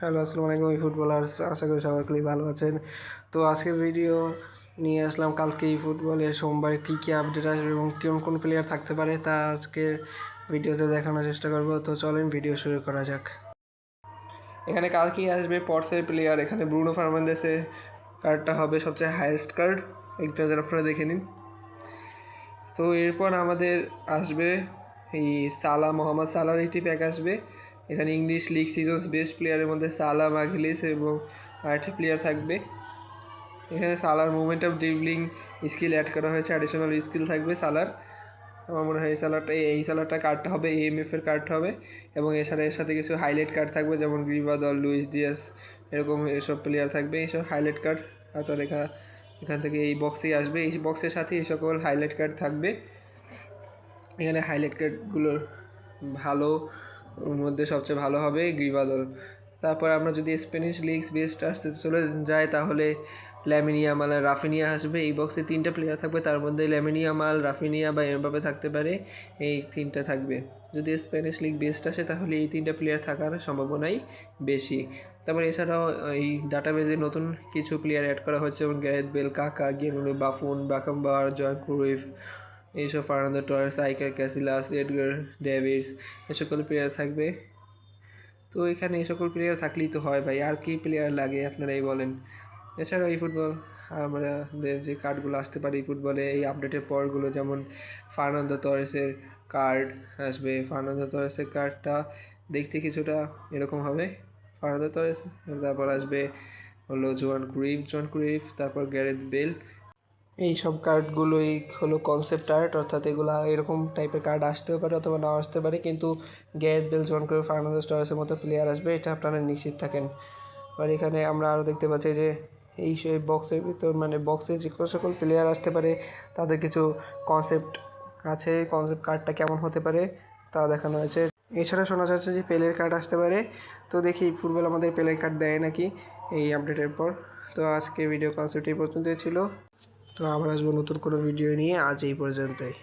Hello, আসসালামু আলাইকুম footballers. আশা করি সবাই খুবই ভালো আছেন। তো আজকে ভিডিও নিয়ে আসলাম, কালকে এই ফুটবলে সোমবার কী কী আপডেট আসবে এবং কোন কোন প্লেয়ার থাকতে পারে তা আজকে ভিডিওতে দেখানোর চেষ্টা করব। তো চলেন ভিডিও শুরু করা যাক। এখানে কার কি আসবে? পর্সের প্লেয়ার এখানে ব্রুনো ফার্নান্দেসের কার্ডটা হবে সবচেয়ে হায়েস্ট কার্ড একটু আপনারা দেখে নিন। তো এরপর আমাদের আসবে এই সালা মোহাম্মদ সালার একটি প্যাক আসবে। এখানে ইংলিশ লিগ সিজনস বেস্ট প্লেয়ারের মধ্যে সালা মাঘিলিস এবং আরেকটি প্লেয়ার থাকবে। এখানে সালার movement of dribbling skill add করা হয়েছে অ্যাডিশনাল স্কিল থাকবে সালার আমার মনে হয় এই সালারটা এই সালারটা কার্ডটা হবে এর কার্ড হবে এবং এছাড়া এর সাথে কিছু হাইলাইট কার্ড থাকবে, যেমন গ্রিবাদল লুইস দিয়াস এরকম এসব প্লেয়ার থাকবে এইসব হাইলাইট কার্ড আপনার লেখা এখান থেকে এই বক্সেই আসবে। এই বক্সের সাথে এই সকল হাইলাইট কার্ড থাকবে। এখানে হাইলাইট কার্ডগুলোর ভালো মধ্যে সবচেয়ে ভালো হবে গ্রিবাদল। তারপর আমরা যদি স্প্যানিশ লিগস বেস্ট আসতে চলে যাই, তাহলে ল্যামিনিয়া মাল আর রাফিনিয়া আসবে। এই বক্সে তিনটা প্লেয়ার থাকবে, তার মধ্যে ল্যামিনিয়া মাল রাফিনিয়া বা এমবাপে থাকতে পারে। এই তিনটা থাকবে। যদি স্প্যানিশ লিগ বেস্ট আসে, তাহলে এই তিনটা প্লেয়ার থাকার সম্ভাবনাই বেশি। তারপর এছাড়াও, এই ডাটাবেজে নতুন কিছু প্লেয়ার অ্যাড করা হচ্ছে, যেমন গ্যারেথ বেল কাকা গেনুলো বাফুন বাকাম্বার জয়েন ক্রুইফ এইসব Fernando Torres Iker Casillas, Edgar Davids এ সকল প্লেয়ার থাকবে। তো এখানে এই সকল প্লেয়ার থাকলেই তো হয় ভাই। আর কি প্লেয়ার লাগে, আপনারাই বলেন। এছাড়াও এই ফুটবল আমাদের যে কার্ডগুলো আসতে পারে এই ফুটবলে এই আপডেটের পরগুলো যেমন ফার্নান্দো তরেসের কার্ড আসবে। ফার্নান্দো তরেসের কার্ডটা দেখতে কিছুটা এরকম হবে। ফার্নান্দো তরেস তারপর আসবে হলো জোয়ান ক্রিফ জোয়ান ক্রিফ, তারপর গ্যারেথ বেল এই সব কার্ডগুলোই হলো কনসেপ্ট আর্ট অর্থাৎ এগুলা এরকম টাইপের কার্ড আসতেও পারে অথবা নাও আসতে পারে, কিন্তু গ্যারেথ বেল জন করে ফার্নান্দো স্টার্সের মতো প্লেয়ার আসবে, এটা আপনারা নিশ্চিত থাকেন। আর এখানে আমরা আরও দেখতে পাচ্ছি যে এই সেই বক্সের ভিতর মানে বক্সে যে সকল প্লেয়ার আসতে পারে, তাদের কিছু কনসেপ্ট আছে কনসেপ্ট কার্ডটা কেমন হতে পারে তা দেখানো হয়েছে। এছাড়া শোনা যাচ্ছে যে পেলের কার্ড আসতে পারে, তো দেখি ফুটবল আমাদের পেলের কার্ড দেয় নাকি, এই আপডেটের পর। তো আজকে ভিডিও কনসেপ্ট এই পর্যন্তই ছিল। তো আবার আসব নতুন কোনো ভিডিও নিয়ে আজ এই পর্যন্তই।